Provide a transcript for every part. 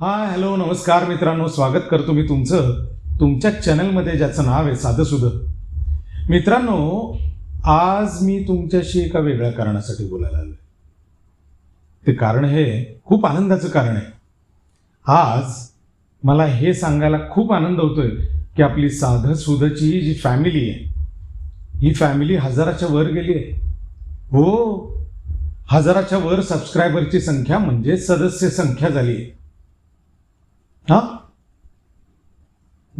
हा हॅलो नमस्कार मित्रांनो स्वागत करतो मी तुमचं. तुमच्या चॅनलमध्ये ज्याचं नाव आहे साधंसुधं. मित्रांनो आज मी तुमच्याशी एका वेगळ्या कारणासाठी बोलायला आलो ते कारण हे खूप आनंदाचं कारण आहे. आज मला हे सांगायला खूप आनंद होतोय की आपली साधंसुधची ही जी फॅमिली आहे ही फॅमिली हजाराच्या वर गेली आहे. हो हजाराच्या वर सबस्क्रायबरची संख्या म्हणजे सदस्य संख्या झाली आहे. हा?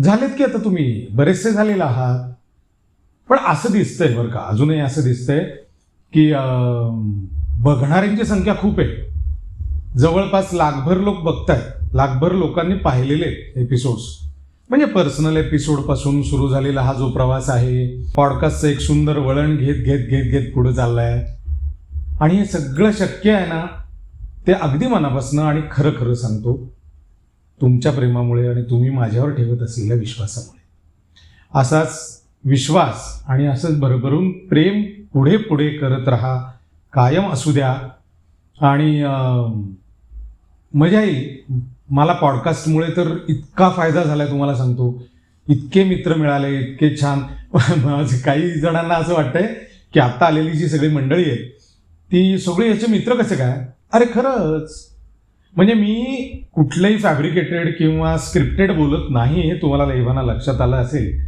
झालेत की आता तुम्ही? बरेचसे झालेले आहात. पण असं दिसतंय बरं का अजूनही असं दिसतंय की बघणाऱ्यांची संख्या खूप आहे. जवळपास लाखभर लोक बघतायत. लाखभर लोकांनी पाहिलेले एपिसोड्स म्हणजे पर्सनल एपिसोडपासून सुरू झालेला हा जो प्रवास आहे पॉडकास्टचं एक सुंदर वळण घेत घेत घेत घेत पुढे चाललाय. आणि हे सगळं शक्य आहे ना ते अगदी मनापासून आणि खरं खरं सांगतो. तुमच्या प्रेमामुळे आणि तुम्ही माझ्यावर ठेवत असलेल्या विश्वासामुळे. असाच विश्वास आणि असंच भरभरून प्रेम पुढे पुढे करत राहा कायम असू द्या. आणि मजा येईल. मला पॉडकास्टमुळे तर इतका फायदा झाला तुम्हाला सांगतो. इतके मित्र मिळाले इतके छान. काही जणांना असं वाटतंय की आत्ता आलेली जी सगळी मंडळी आहे ती सगळी याचे मित्र कसे काय? अरे खरंच. म्हणजे मी कुठलंही फॅब्रिकेटेड किंवा स्क्रिप्टेड बोलत नाही हे तुम्हाला लैवाना लक्षात आलं असेल.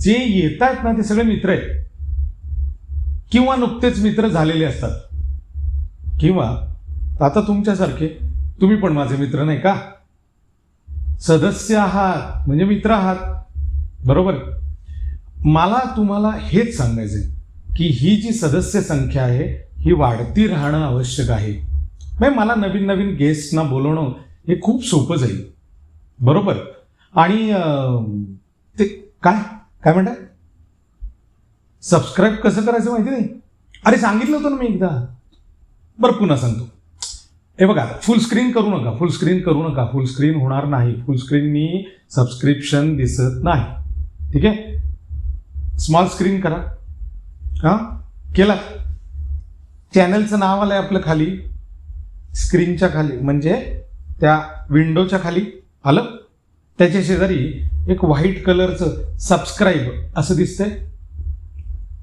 जे येत आहेत ना ते सगळे मित्र आहेत. किंवा नुकतेच मित्र झालेले असतात. किंवा आता तुमच्यासारखे तुम्ही पण माझे मित्र नाही का? सदस्य आहात म्हणजे मित्र आहात. बरोबर? मला तुम्हाला हेच सांगायचं आहे की ही जी सदस्य संख्या आहे ही वाढती राहणं आवश्यक आहे. म्हणजे मला नवीन नवीन गेस्टना बोलवणं हे खूप सोपं जाईल. बरोबर? आणि ते काय? काय म्हणताय? सबस्क्राईब कसं करायचं माहिती नाही? अरे सांगितलं होतं ना मी एकदा. बरं पुन्हा सांगतो. हे बघा फुल स्क्रीन करू नका फुल स्क्रीन करू नका फुल स्क्रीन होणार नाही. फुल स्क्रीननी सबस्क्रिप्शन दिसत नाही. ठीक आहे? स्मॉल स्क्रीन करा. हां? केला. चॅनलचं नाव आलं आहे आपलं खाली. स्क्रीनच्या खाली म्हणजे त्या विंडोच्या खाली आलं? त्याच्या शेजारी एक व्हाईट कलरचं सबस्क्राईब असं दिसतंय.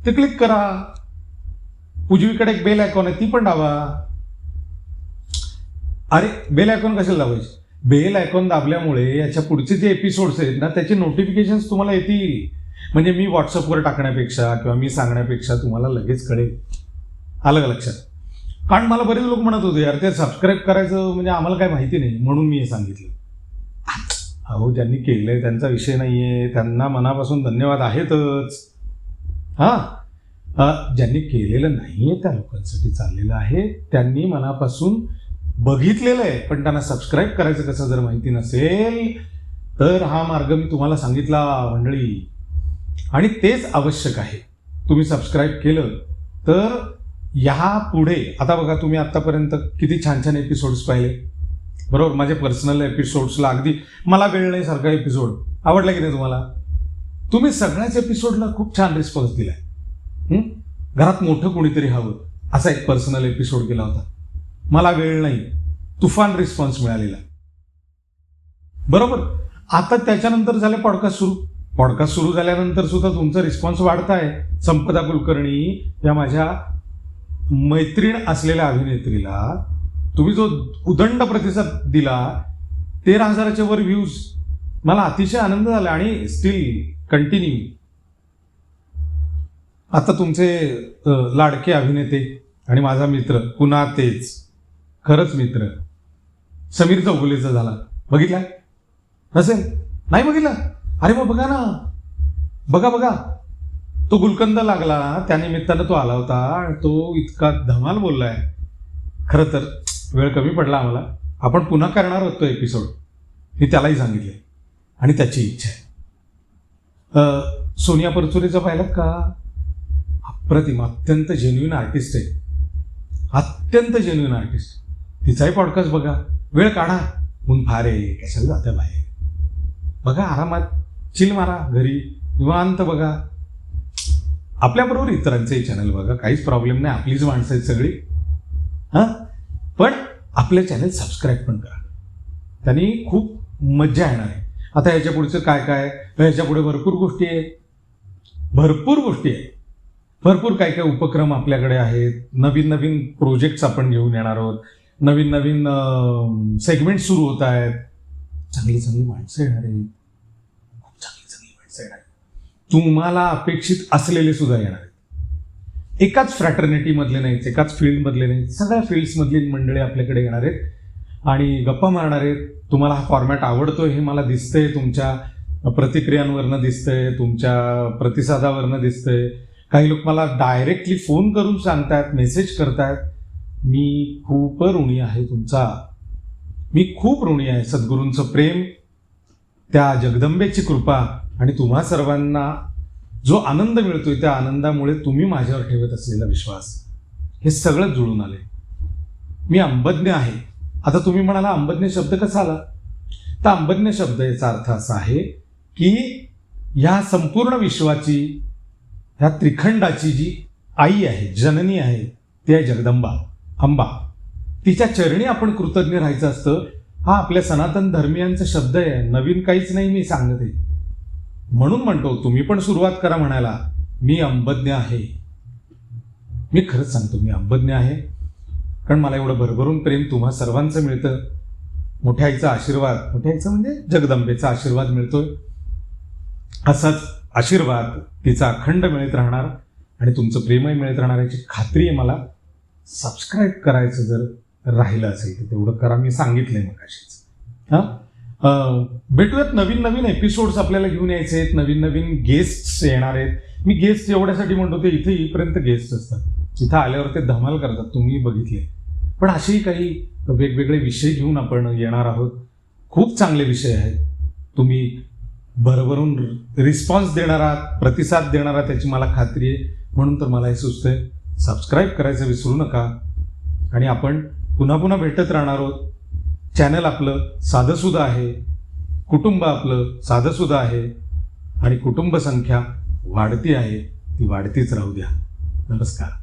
ते क्लिक करा. उजवीकडे एक बेल आयकॉन आहे ती पण दाबा. अरे बेल आयकॉन कशाला दाबायची? बेल आयकॉन दाबल्यामुळे याच्या पुढचे जे एपिसोड्स आहेत ना त्याचे नोटिफिकेशन्स तुम्हाला येतील. म्हणजे मी व्हॉट्सअपवर टाकण्यापेक्षा किंवा मी सांगण्यापेक्षा तुम्हाला लगेच कळेल. आलं का लक्षात? कारण मला बरेच लोक म्हणत होते यार ते सबस्क्राईब करायचं म्हणजे आम्हाला काय माहिती नाही म्हणून मी हे सांगितलं. अहो ज्यांनी आहे त्यांचा विषय नाही आहे त्यांना मनापासून धन्यवाद आहेतच. हां? ज्यांनी केलेलं नाही आहे त्या लोकांसाठी चाललेलं आहे त्यांनी मनापासून बघितलेलं आहे पण त्यांना सबस्क्राईब करायचं कसं जर माहिती नसेल तर हा मार्ग मी तुम्हाला सांगितला मंडळी. आणि तेच आवश्यक आहे. तुम्ही सबस्क्राईब केलं तर ह्या पुढे आता बघा तुम्ही आत्तापर्यंत किती छान छान एपिसोड्स पाहिले. बरोबर माझे पर्सनल एपिसोड्सला अगदी मला वेळ नाही सारखा एपिसोड आवडला की नाही तुम्हाला? तुम्ही सगळ्याच एपिसोडला खूप छान रिस्पॉन्स दिला आहे घरात मोठं कोणीतरी हवं असा एक पर्सनल एपिसोड केला होता. मला वेळ नाही तुफान रिस्पॉन्स मिळालेला. बरोबर? आता त्याच्यानंतर झाले पॉडकास्ट सुरू. पॉडकास्ट सुरू झाल्यानंतर सुद्धा तुमचा रिस्पॉन्स आहे संपदा कुलकर्णी या माझ्या मैत्रीण असलेल्या अभिनेत्रीला तुम्ही जो उदंड प्रतिसाद दिला तेरा हजाराच्या वर व्ह्यूज मला अतिशय आनंद झाला आणि स्टील कंटिन्यू आता तुमचे लाडके अभिनेते आणि माझा मित्र पुन्हा तेच खरंच मित्र समीर चौगुलेचा झाला. बघितला नसेल? नाही बघितलं? अरे मग बघा ना. बघा बघा. तो गुलकंद लागला त्या निमित्तानं तो आला होता तो इतका धमाल बोललाय. खरं तर वेळ कमी पडला आम्हाला. आपण पुन्हा करणार होतो एपिसोड हे त्यालाही सांगितले आणि त्याची इच्छा आहे. सोनिया परचुरेचं पाहिलं का? अप्रतिम अत्यंत जेन्युइन आर्टिस्ट आहे. अत्यंत जेन्युइन आर्टिस्ट तिचाही पॉडकास्ट बघा. वेळ काढा. ऊन फार आहे कशाला जात्या बाहेर? बघा आरामात चिल मारा. घरी निवांत बघा. आपल्याबरोबर इतरांचंही चॅनल बघा. काहीच प्रॉब्लेम नाही. आपलीच माणसं आहेत सगळी. हां? पण आपले चॅनल सबस्क्राईब पण करा. त्यांनी खूप मज्जा येणार आहे. आता याच्या पुढचं काय काय? याच्यापुढे भरपूर गोष्टी आहे भरपूर गोष्टी आहेत. भरपूर काय काय उपक्रम आपल्याकडे आहेत. नवीन नवीन प्रोजेक्ट्स आपण घेऊन येणार आहोत. नवीन नवीन सेगमेंट सुरू होत आहेत. चांगली चांगली माणसं येणार आहेत. खूप चांगली चांगली माणसं येणार आहेत. तुम्हाला अपेक्षित असलेले सुद्धा येणार आहेत. एकाच फ्रॅटर्निटीमधले नाहीत एकाच फील्डमधले नाहीत सगळ्या फील्ड्समधली मंडळी आपल्याकडे येणार आहेत. आणि गप्पा मारणार आहेत तुम्हाला हा फॉर्मॅट आवडतोय हे मला दिसतंय तुमच्या प्रतिक्रियांवरनं दिसतंय तुमच्या प्रतिसादावरनं दिसतंय. काही लोक मला डायरेक्टली फोन करून सांगतायत मेसेज करतायत. मी खूप ऋणी आहे तुमचा. मी खूप ऋणी आहे सद्गुरूंचं प्रेम त्या जगदंबेची कृपा आणि तुम्हा सर्वांना जो आनंद मिळतोय त्या आनंदामुळे तुम्ही माझ्यावर ठेवत असलेला विश्वास हे सगळं जुळून आले मी अंबज्ञ आहे. आता तुम्ही म्हणाला अंबज्ञ शब्द कसा आला? तर अंबज्ञ शब्द याचा अर्थ असा आहे की ह्या संपूर्ण विश्वाची ह्या त्रिखंडाची जी आई आहे जननी आहे ती आहे जगदंबा अंबा. तिच्या चरणी आपण कृतज्ञ राहायचं असतं हा आपल्या सनातन धर्मियांचा शब्द आहे. नवीन काहीच नाही मी सांगते. म्हणून म्हणतो तुम्ही पण सुरुवात करा म्हणायला मी अंबज्ञ आहे. मी खरंच सांगतो मी अंबज्ञ आहे. कारण मला एवढं भरभरून प्रेम तुम्हा सर्वांचं मिळतं. मोठ्या आईचा आशीर्वाद मोठ्या आईचा म्हणजे जगदंबेचा आशीर्वाद मिळतोय. असाच आशीर्वाद तिचा अखंड मिळत राहणार आणि तुमचं प्रेमही मिळत राहणार याची खात्री आहे मला. सबस्क्राईब करायचं जर राहिलं असेल तर तेवढं करा. मी सांगितलंय मग अशीच हां भेटूयात. नवीन नवीन एपिसोड्स आपल्याला घेऊन यायचे आहेत. नवीन नवीन गेस्ट्स येणार आहेत. मी गेस्ट एवढ्यासाठी म्हणतो ते इथे येईपर्यंत गेस्ट असतात. इथं आल्यावर ते धमाल करतात. तुम्ही बघितले. पण असेही काही वेगवेगळे विषय घेऊन आपण येणार आहोत. खूप चांगले विषय आहेत. तुम्ही भरभरून रिस्पॉन्स देणार आहात प्रतिसाद देणार आहात त्याची मला खात्री आहे. म्हणून तर मला हे सुचतंय. सबस्क्राईब करायचं विसरू नका. आणि आपण पुन्हा पुन्हा भेटत राहणार आहोत. चॅनल आपलं साधंसुद्धा आहे. कुटुंब आपलं साधंसुद्धा आहे. आणि कुटुंब संख्या वाढती आहे. ती वाढतीच राहू द्या. नमस्कार.